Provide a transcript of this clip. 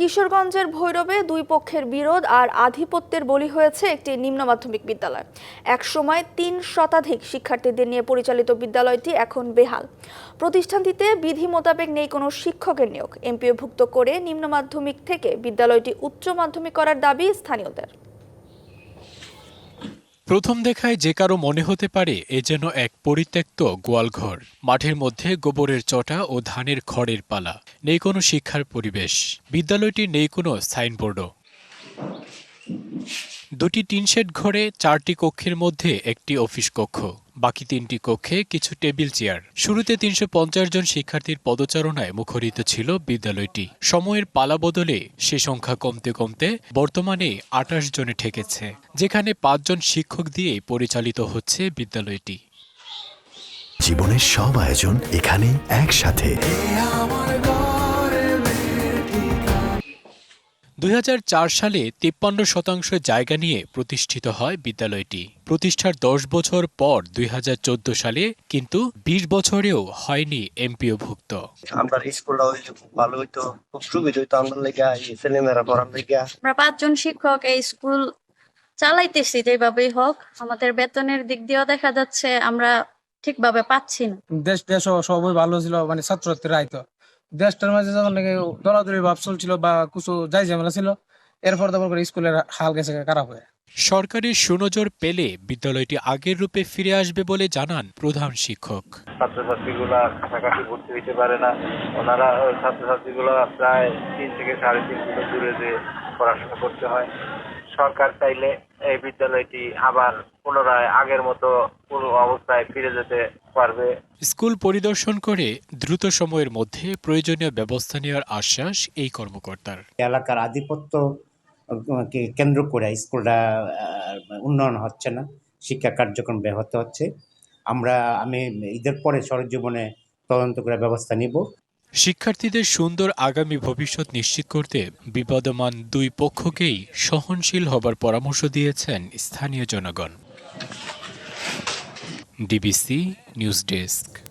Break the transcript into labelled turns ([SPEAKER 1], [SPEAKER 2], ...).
[SPEAKER 1] কিশোরগঞ্জের ভৈরবে দুই পক্ষের বিরোধ আর আধিপত্যের বলি হয়েছে একটি নিম্ন মাধ্যমিক বিদ্যালয়। এক সময় তিন শতাধিক শিক্ষার্থীদের নিয়ে পরিচালিত বিদ্যালয়টি এখন বেহাল। প্রতিষ্ঠানটিতে বিধি মোতাবেক নেই কোনো শিক্ষকের নিয়োগ। এমপিওভুক্ত করে নিম্ন মাধ্যমিক থেকে বিদ্যালয়টি উচ্চ মাধ্যমিক করার দাবি স্থানীয়দের।
[SPEAKER 2] প্রথম দেখায় যে কারও মনে হতে পারে এ যেন এক পরিত্যক্ত গোয়ালঘর, মাঠের মধ্যে গোবরের চটা ও ধানের খড়ের পালা। নেই কোনো শিক্ষার পরিবেশ। বিদ্যালয়টি নেই কোনো সাইনবোর্ডও। দুটি টিনশেড ঘরে চারটি কক্ষের মধ্যে একটি অফিস কক্ষ, বাকি তিনটি কক্ষে কিছু টেবিল চেয়ার। শুরুতে তিনশো পঞ্চাশ জন শিক্ষার্থীর পদচারণায় মুখরিত ছিল বিদ্যালয়টি। সময়ের পালা বদলে সে সংখ্যা কমতে কমতে বর্তমানে আটাশ জনে ঠেকেছে, যেখানে পাঁচজন শিক্ষক দিয়ে পরিচালিত হচ্ছে বিদ্যালয়টি।
[SPEAKER 3] জীবনের সব আয়োজন এখানে একসাথে।
[SPEAKER 2] দুই সালে তিপ্পান্ন শতাংশ জায়গা নিয়ে প্রতিষ্ঠিত হয় বিদ্যালয়টি। প্রতিষ্ঠার দশ বছর পর দুই সালে কিন্তু ২০ বছরেও হয়নি এমপিওভুক্ত।
[SPEAKER 4] আমরা স্কুলটা খুব ভালো হইতো খুব সুবিধা হইতো আমরা লেগে ছেলেমেয়েরা পড়ার লেগে।
[SPEAKER 5] আমরা পাঁচজন শিক্ষক এই স্কুল চালাইতেছি যেভাবেই হোক আমাদের বেতনের দিক দিয়েও দেখা যাচ্ছে আমরা ঠিকভাবে পাচ্ছি না।
[SPEAKER 6] দেশ দেশ সবই ভালো ছিল মানে ছাত্রছাত্রীরা আইতো দেশটার মাঝে যখন নাকি দলাদলি ভাব চলছিল বা কিছু যাই ঝামেলা ছিল এরপর তারপর করে স্কুলের হাল গেছে খারাপ হয়ে।
[SPEAKER 2] সরকারি সুনজর পেলে বিদ্যালয়টি আগের রূপে ফিরে আসবে বলে জানান প্রধান শিক্ষক।
[SPEAKER 7] ছাত্রছাত্রীগুলা কাছাকাছি ভর্তি হইতে পারে না। ওনারা ছাত্রছাত্রীগুলো প্রায় তিন থেকে সাড়ে তিন কিলো দূরে যে পড়াশোনা করতে হয়। সরকার চাইলে এই বিদ্যালয়টি আবার পুনরায় আগের মতো পুরো অবস্থায় ফিরে যেতে পারবে।
[SPEAKER 2] স্কুল পরিদর্শন করে দ্রুত সময়ের মধ্যে প্রয়োজনীয় ব্যবস্থা নেওয়ার আশ্বাস এই কর্মকর্তার।
[SPEAKER 8] এলাকার আধিপত্য কে কেন্দ্র করে স্কুলটা উন্নয়ন হচ্ছে না শিক্ষা কার্যক্রম ব্যাহত হচ্ছে। আমরা আমি ঈদের পরে সরজীবনে তদন্ত করে ব্যবস্থা নিব।
[SPEAKER 2] শিক্ষার্থীদের সুন্দর আগামী ভবিষ্যৎ নিশ্চিত করতে বিপদমান দুই পক্ষকেই সহনশীল হবার পরামর্শ দিয়েছেন স্থানীয় জনগণ। DBC news desk.